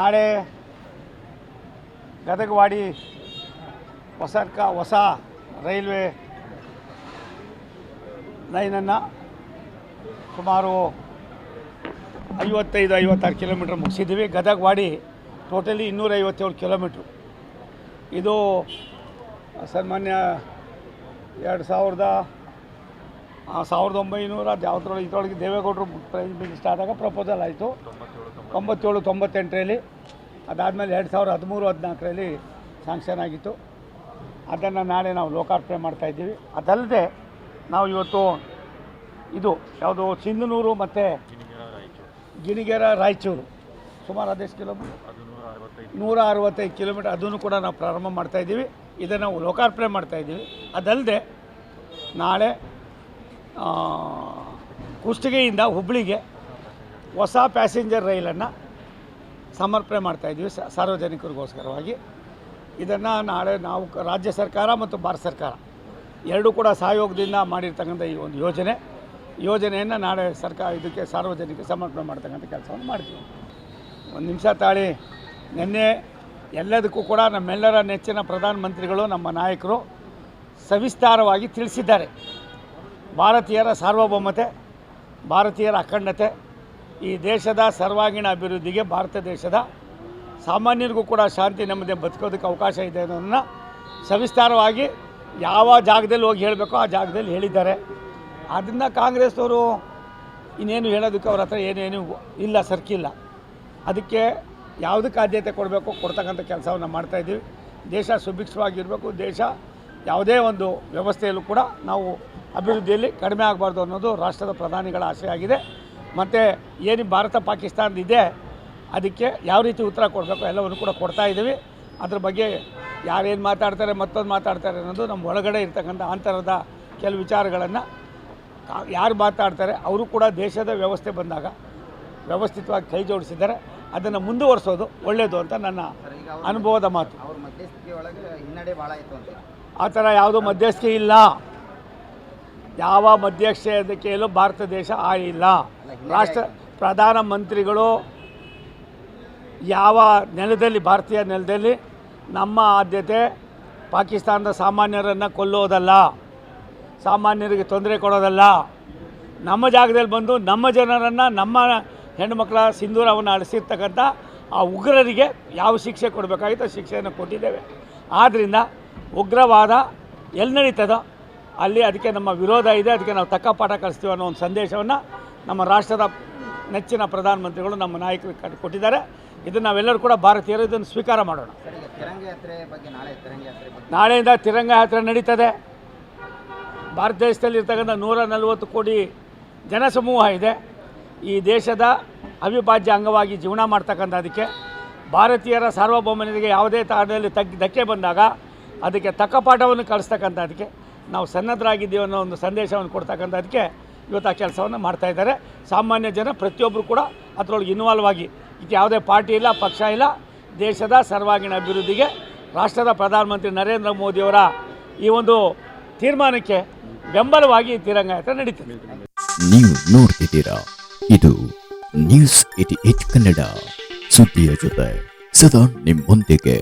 ನಾಳೆ ಗದಗವಾಡಿ ಹೊಸ ಹೊಸ ರೈಲ್ವೆ ಲೈನನ್ನು ಸುಮಾರು ಐವತ್ತೈದು, ಐವತ್ತಾರು ಕಿಲೋಮೀಟ್ರ್ ಮುಗಿಸಿದ್ದೀವಿ. ಗದಗವಾಡಿ ಟೋಟಲಿ ಇನ್ನೂರೈವತ್ತೇಳು ಕಿಲೋಮೀಟ್ರು. ಇದು ಸನ್ಮಾನ್ಯ ಎರಡು ಸಾವಿರದ ಸಾವಿರದ ಒಂಬೈನೂರ, ಯಾವ್ದ್ರೊಳಗೆ ಇದ್ರೊಳಗೆ ದೇವೇಗೌಡರು ಪ್ರೈಮ್ ಮಿನಿಸ್ಟರ್ ಆದಾಗ ಪ್ರಪೋಸಲ್ ಆಯಿತು. ತೊಂಬತ್ತೇಳು, ತೊಂಬತ್ತೆಂಟರಲ್ಲಿ, ಅದಾದಮೇಲೆ ಎರಡು ಸಾವಿರದ ಹದಿಮೂರು, ಹದಿನಾಲ್ಕರಲ್ಲಿ ಸ್ಯಾಂಕ್ಷನ್ ಆಗಿತ್ತು. ಅದನ್ನು ನಾಳೆ ನಾವು ಲೋಕಾರ್ಪಣೆ ಮಾಡ್ತಾಯಿದ್ದೀವಿ ಅದಲ್ಲದೆ ನಾವು ಇವತ್ತು ಇದು ಯಾವುದು ಸಿಂಧನೂರು ಮತ್ತು ಗಿಣಿಗೆರ ರಾಯಚೂರು. ಸುಮಾರು ಅದೆಷ್ಟು ಕಿಲೋಮೀಟರ್ ನೂರ ಅರವತ್ತೈದು ಕಿಲೋಮೀಟರ್, ಅದನ್ನು ಕೂಡ ನಾವು ಪ್ರಾರಂಭ ಮಾಡ್ತಾಯಿದ್ದೀವಿ ಇದನ್ನು ನಾವು ಲೋಕಾರ್ಪಣೆ ಮಾಡ್ತಾಯಿದ್ದೀವಿ ಅದಲ್ಲದೆ ನಾಳೆ ಕುಷ್ಟಗಿಯಿಂದ ಹುಬ್ಬಳ್ಳಿಗೆ ಹೊಸ ಪ್ಯಾಸೆಂಜರ್ ರೈಲನ್ನು ಸಮರ್ಪಣೆ ಮಾಡ್ತಾ ಇದ್ದೀವಿ ಸಾರ್ವಜನಿಕರಿಗೋಸ್ಕರವಾಗಿ. ಇದನ್ನು ನಾಳೆ ನಾವು ರಾಜ್ಯ ಸರ್ಕಾರ ಮತ್ತು ಭಾರತ ಸರ್ಕಾರ ಎರಡೂ ಕೂಡ ಸಹಯೋಗದಿಂದ ಮಾಡಿರ್ತಕ್ಕಂಥ ಈ ಒಂದು ಯೋಜನೆ. ಯೋಜನೆಯನ್ನು ನಾಳೆ ಸರ್ಕಾರ ಇದಕ್ಕೆ ಸಾರ್ವಜನಿಕ ಸಮರ್ಪಣೆ ಮಾಡ್ತಕ್ಕಂಥ ಕೆಲಸವನ್ನು ಮಾಡ್ತೀವಿ. ಒಂದು ನಿಮಿಷ ತಾಳಿ. ನಿನ್ನೆ ಎಲ್ಲದಕ್ಕೂ ಕೂಡ ನಮ್ಮೆಲ್ಲರ ನೆಚ್ಚಿನ ಪ್ರಧಾನಮಂತ್ರಿಗಳು, ನಮ್ಮ ನಾಯಕರು ಸವಿಸ್ತಾರವಾಗಿ ತಿಳಿಸಿದ್ದಾರೆ. ಭಾರತೀಯರ ಸಾರ್ವಭೌಮತೆ, ಭಾರತೀಯರ ಅಖಂಡತೆ ಈ ದೇಶದ ಸರ್ವಾಂಗೀಣ ಅಭಿವೃದ್ಧಿಗೆ ಭಾರತ ದೇಶದ ಸಾಮಾನ್ಯರಿಗೂ ಕೂಡ ಶಾಂತಿ ನೆಮ್ಮದಿ ಬದುಕೋದಕ್ಕೆ ಅವಕಾಶ ಇದೆ ಅನ್ನೋದನ್ನು ಸವಿಸ್ತಾರವಾಗಿ ಯಾವ ಜಾಗದಲ್ಲಿ ಹೋಗಿ ಹೇಳಬೇಕೋ ಆ ಜಾಗದಲ್ಲಿ ಹೇಳಿದ್ದಾರೆ. ಆದ್ದರಿಂದ ಕಾಂಗ್ರೆಸ್ನವರು ಇನ್ನೇನು ಹೇಳೋದಕ್ಕೆ ಅವ್ರ ಹತ್ರ ಏನೇನು ಇಲ್ಲ ಸರ್ಕಿಲ್ಲ ಅದಕ್ಕೆ ಯಾವುದಕ್ಕೆ ಆದ್ಯತೆ ಕೊಡಬೇಕು ಕೊಡ್ತಕ್ಕಂಥ ಕೆಲಸವನ್ನು ಮಾಡ್ತಾಯಿದ್ದೀವಿ ದೇಶ ಸುಭಿಕ್ಷವಾಗಿರಬೇಕು. ದೇಶ ಯಾವುದೇ ಒಂದು ವ್ಯವಸ್ಥೆಯಲ್ಲೂ ಕೂಡ ನಾವು ಅಭಿವೃದ್ಧಿಯಲ್ಲಿ ಕಡಿಮೆ ಆಗಬಾರ್ದು ಅನ್ನೋದು ರಾಷ್ಟ್ರದ ಪ್ರಧಾನಿಗಳ ಆಸೆಯಾಗಿದೆ. ಮತ್ತು ಏನು ಭಾರತ ಪಾಕಿಸ್ತಾನದ ಇದೆ ಅದಕ್ಕೆ ಯಾವ ರೀತಿ ಉತ್ತರ ಕೊಡಬೇಕು ಎಲ್ಲವನ್ನು ಕೂಡ ಕೊಡ್ತಾ ಇದ್ದೀವಿ. ಅದ್ರ ಬಗ್ಗೆ ಯಾರೇನು ಮಾತಾಡ್ತಾರೆ ಮತ್ತೊಂದು ಮಾತಾಡ್ತಾರೆ ಅನ್ನೋದು ನಮ್ಮ ಒಳಗಡೆ ಇರ್ತಕ್ಕಂಥ ಅಂತರದ ಕೆಲವು ವಿಚಾರಗಳನ್ನು ಯಾರು ಮಾತಾಡ್ತಾರೆ ಅವರು ಕೂಡ ದೇಶದ ವ್ಯವಸ್ಥೆ ಬಂದಾಗ ವ್ಯವಸ್ಥಿತವಾಗಿ ಕೈ ಜೋಡಿಸಿದ್ದಾರೆ. ಅದನ್ನು ಮುಂದುವರಿಸೋದು ಒಳ್ಳೆಯದು ಅಂತ ನನ್ನ ಅನುಭವದ ಮಾತು. ಆ ಥರ ಯಾವುದೂ ಮಧ್ಯಸ್ಥಿಕೆ ಇಲ್ಲ. ಯಾವ ಮಧ್ಯಸ್ಥಿಕೆಯಲ್ಲೂ ಭಾರತ ದೇಶ ಆಗಿಲ್ಲ ರಾಷ್ಟ್ರ ಪ್ರಧಾನಮಂತ್ರಿಗಳು ಯಾವ ನೆಲದಲ್ಲಿ ಭಾರತೀಯ ನೆಲದಲ್ಲಿ ನಮ್ಮ ಆದ್ಯತೆ ಪಾಕಿಸ್ತಾನದ ಸಾಮಾನ್ಯರನ್ನು ಕೊಲ್ಲೋದಲ್ಲ ಸಾಮಾನ್ಯರಿಗೆ ತೊಂದರೆ ಕೊಡೋದಲ್ಲ ನಮ್ಮ ಜಾಗದಲ್ಲಿ ಬಂದು ನಮ್ಮ ಜನರನ್ನು ನಮ್ಮ ಹೆಣ್ಣುಮಕ್ಕಳ ಸಿಂಧೂರವನ್ನು ಅಳಿಸಿರ್ತಕ್ಕಂಥ ಆ ಉಗ್ರರಿಗೆ ಯಾವ ಶಿಕ್ಷೆ ಕೊಡಬೇಕಾಗಿತ್ತು ಶಿಕ್ಷೆಯನ್ನು ಕೊಟ್ಟಿದ್ದೇವೆ. ಆದ್ದರಿಂದ ಉಗ್ರವಾದ ಎಲ್ಲಿ ನಡೀತದೋ ಅಲ್ಲಿ ಅದಕ್ಕೆ ನಮ್ಮ ವಿರೋಧ ಇದೆ ಅದಕ್ಕೆ ನಾವು ತಕ್ಕ ಪಾಠ ಕಲಿಸ್ತೀವಿ ಅನ್ನೋ ಒಂದು ಸಂದೇಶವನ್ನು ನಮ್ಮ ರಾಷ್ಟ್ರದ ನೆಚ್ಚಿನ ಪ್ರಧಾನಮಂತ್ರಿಗಳು ನಮ್ಮ ನಾಯಕರು ಕೊಟ್ಟಿದ್ದಾರೆ. ಇದನ್ನು ನಾವೆಲ್ಲರೂ ಕೂಡ ಭಾರತೀಯರು ಇದನ್ನು ಸ್ವೀಕಾರ ಮಾಡೋಣ. ನಾಳೆಯಿಂದ ತಿರಂಗ ಯಾತ್ರೆ ನಡೀತದೆ. ಭಾರತ ದೇಶದಲ್ಲಿ ಇರ್ತಕ್ಕಂಥ ನೂರ ನಲವತ್ತು ಕೋಟಿ ಜನಸಮೂಹ ಇದೆ. ಈ ದೇಶದ ಅವಿಭಾಜ್ಯ ಅಂಗವಾಗಿ ಜೀವನ ಮಾಡ್ತಕ್ಕಂಥದ್ದಕ್ಕೆ ಭಾರತೀಯರ ಸಾರ್ವಭೌಮನಿಗೆ ಯಾವುದೇ ತಾಣದಲ್ಲಿ ತಗ್ ಧಕ್ಕೆ ಬಂದಾಗ ಅದಕ್ಕೆ ತಕ್ಕ ಪಾಠವನ್ನು ಕಲಿಸ್ತಕ್ಕಂಥದ್ದಕ್ಕೆ ನಾವು ಸನ್ನದ್ಧರಾಗಿದ್ದೀವಿ ಅನ್ನೋ ಒಂದು ಸಂದೇಶವನ್ನು ಕೊಡ್ತಕ್ಕಂಥದ್ದಕ್ಕೆ ಇವತ್ತು ಆ ಕೆಲಸವನ್ನು ಮಾಡ್ತಾಯಿದ್ದಾರೆ ಸಾಮಾನ್ಯ ಜನ ಪ್ರತಿಯೊಬ್ಬರು ಕೂಡ ಅದರೊಳಗೆ ಇನ್ವಾಲ್ವ್ ಆಗಿ ಇದು ಯಾವುದೇ ಪಾರ್ಟಿ ಇಲ್ಲ, ಪಕ್ಷ ಇಲ್ಲ, ದೇಶದ ಸರ್ವಾಂಗೀಣ ಅಭಿವೃದ್ಧಿಗೆ ರಾಷ್ಟ್ರದ ಪ್ರಧಾನಮಂತ್ರಿ ನರೇಂದ್ರ ಮೋದಿಯವರ ಈ ಒಂದು ತೀರ್ಮಾನಕ್ಕೆ ಬೆಂಬಲವಾಗಿ ತಿರಂಗ ಯಾತ್ರೆ ನಡೀತದೆ. ನೀವು ನೋಡ್ತಿದ್ದೀರಾ? ಇದು ನ್ಯೂಸ್ ಏಟಿ ಏಟ್ ಕನ್ನಡ. ಸುದ್ದಿಯ ಜೊತೆ ಸದಾ ನಿಮ್ಮೊಂದಿಗೆ.